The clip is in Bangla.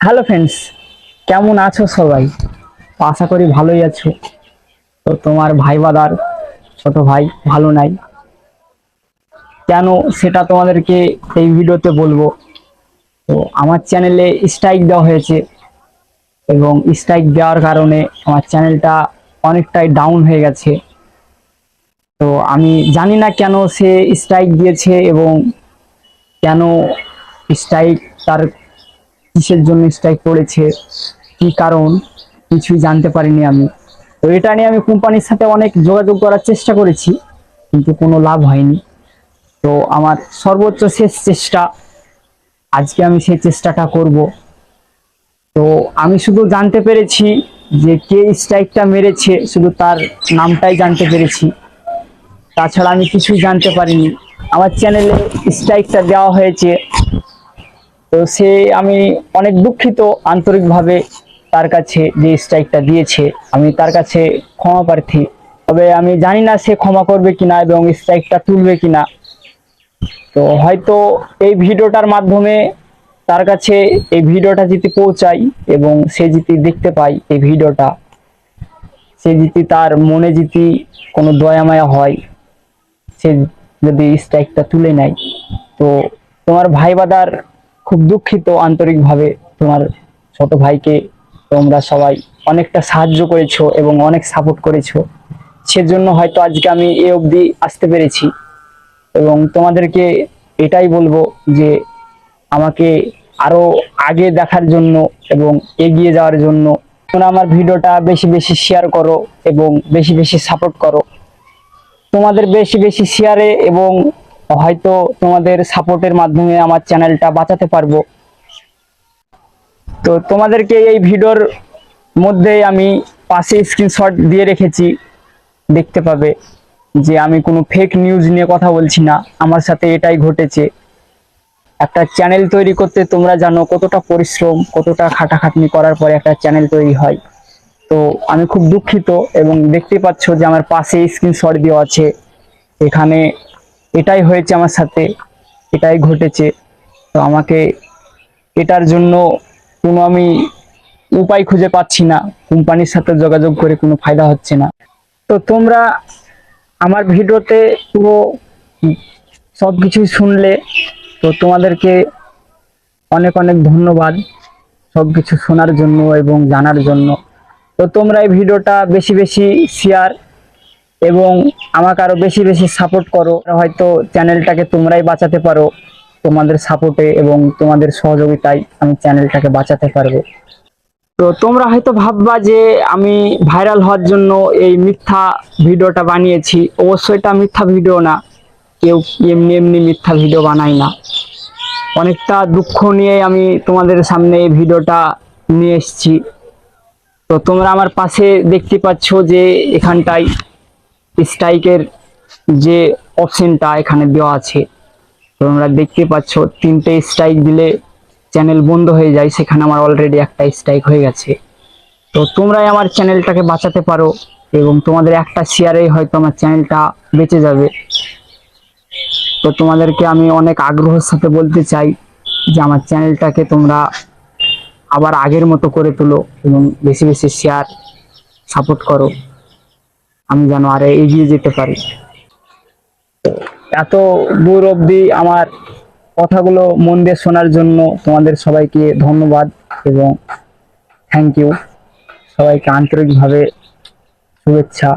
হ্যালো ফ্রেন্ডস কেমন আছো সবাই? আশা করি ভালোই আছো। তো তোমার ভাই বাদার ছোট ভাই ভালো নাই। কেন সেটা তোমাদেরকে এই ভিডিওতে বলব। তো আমার চ্যানেলে স্ট্রাইক দেওয়া হয়েছে এবং স্ট্রাইক দেওয়ার কারণে আমার চ্যানেলটা অনেকটাই ডাউন হয়ে গেছে। তো আমি জানি না কেন সে স্ট্রাইক দিয়েছে এবং কেন স্ট্রাইক তার কিসের জন্য স্ট্রাইক পড়েছে কি কারণ? কিছুই জানতে পারিনি আমি। তো এটা নিয়ে আমি কোম্পানির সাথে অনেক যোগাযোগ করার চেষ্টা করেছি, কিন্তু কোনো লাভ হয়নি। তো আমার সর্বোচ্চ শেষ চেষ্টা, আজকে আমি সেই চেষ্টাটা করব। তো আমি শুধু জানতে পেরেছি যে কে স্ট্রাইকটা মেরেছে, শুধু তার নামটাই জানতে পেরেছি। তাছাড়া আমি কিছুই জানতে পারিনি। আমার চ্যানেলে স্ট্রাইকটা দেওয়া হয়েছে। তো সে আমি অনেক দুঃখিত আন্তরিকভাবে তার কাছে যে স্ট্রাইকটা দিয়েছে। আমি তার কাছে ক্ষমা প্রার্থী। তবে আমি জানি না সে ক্ষমা করবে কিনা এবং স্ট্রাইকটা তুলবে কিনা। তো হয়তো এই ভিডিওটার মাধ্যমে তার কাছে এই ভিডিওটা যদি পৌঁছাই এবং সে যদি দেখতে পাই এই ভিডিওটা, সে যদি তার মনে যদি কোনো দয়া মায়া হয়, সে যদি স্ট্রাইকটা তুলে নেয়। তো তোমার ভাই বাদার খুব দুঃখিত আন্তরিকভাবে তোমার ছোট ভাইকে তোমরা সবাই অনেকটা সাহায্য করেছ এবং অনেক সাপোর্ট করেছ। সেজন্য হয়তো আজকে আমি এ অবধি আসতে পেরেছি। এবং তোমাদেরকে এটাই বলব যে আমাকে আরও আগে দেখার জন্য এবং এগিয়ে যাওয়ার জন্য তোমরা আমার ভিডিওটা বেশি বেশি শেয়ার করো এবং বেশি বেশি সাপোর্ট করো। তোমাদের বেশি বেশি শেয়ারে এবং হয়তো তোমাদের সাপোর্টের মাধ্যমে আমার চ্যানেলটা বাঁচাতে পারব। তো তোমাদেরকে এই ভিডিওর মধ্যে আমি পাশে স্ক্রিনশট দিয়ে রেখেছি। দেখতে পাবে যে আমি কোনো ফেক নিউজ নিয়ে কথা বলছি না। আমার সাথে এটাই ঘটেছে। একটা চ্যানেল তৈরি করতে তোমরা জানো কতটা পরিশ্রম, কতটা খাটাখাটনি করার পরে একটা চ্যানেল তৈরি হয়। তো আমি খুব দুঃখিত এবং দেখতে পাচ্ছ যে আমার পাশে স্ক্রিনশট দেওয়া আছে। এখানে এটাই হয়েছে আমার সাথে, এটাই ঘটেছে। তো আমাকে এটার জন্য কোনো আমি উপায় খুঁজে পাচ্ছি না, কোম্পানির সাথে যোগাযোগ করে কোনো ফায়দা হচ্ছে না। তো তোমরা আমার ভিডিওতে পুরো সব কিছুই শুনলে, তো তোমাদেরকে অনেক অনেক ধন্যবাদ সব কিছু শোনার জন্য এবং জানার জন্য। তো তোমরা এই ভিডিওটা বেশি বেশি শেয়ার এবং আমাকে আরও বেশি বেশি সাপোর্ট করো। হয়তো চ্যানেলটাকে তোমরাই বাঁচাতে পারো, তোমাদের সাপোর্টে এবং তোমাদের সহযোগিতায় আমি চ্যানেলটাকে বাঁচাতে পারব। তো তোমরা হয়তো ভাববা যে আমি ভাইরাল হওয়ার জন্য এই মিথ্যা ভিডিওটা বানিয়েছি। অবশ্যই এটা মিথ্যা ভিডিও না। কেউ এমনি এমনি মিথ্যা ভিডিও বানায় না। অনেকটা দুঃখ নিয়ে আমি তোমাদের সামনে এই ভিডিওটা নিয়ে এসেছি। তো তোমরা আমার পাশে দেখতে পাচ্ছ যে এখানটায় স্ট্রাইকের যে অপশনটা এখানে দেওয়া আছে, তোমরা দেখতে পাচ্ছ তিনটে স্ট্রাইক দিলে চ্যানেল বন্ধ হয়ে যায়, সেখানে আমার অলরেডি একটা স্ট্রাইক হয়ে গেছে। তো তোমরাই আমার চ্যানেলটাকে বাঁচাতে পারো এবং তোমাদের একটা শেয়ারেই হয়তো আমার চ্যানেলটা বেঁচে যাবে। তো তোমাদেরকে আমি অনেক আগ্রহের সাথে বলতে চাই যে আমার চ্যানেলটাকে তোমরা আবার আগের মতো করে তোলো এবং বেশি বেশি শেয়ার সাপোর্ট করো। আমি যেন আরে এগিয়ে যেতে পারি। এত দূর অব্দি আমার কথাগুলো মন দিয়ে শোনার জন্য তোমাদের সবাইকে ধন্যবাদ এবং থ্যাংক ইউ সবাইকে আন্তরিকভাবে শুভেচ্ছা।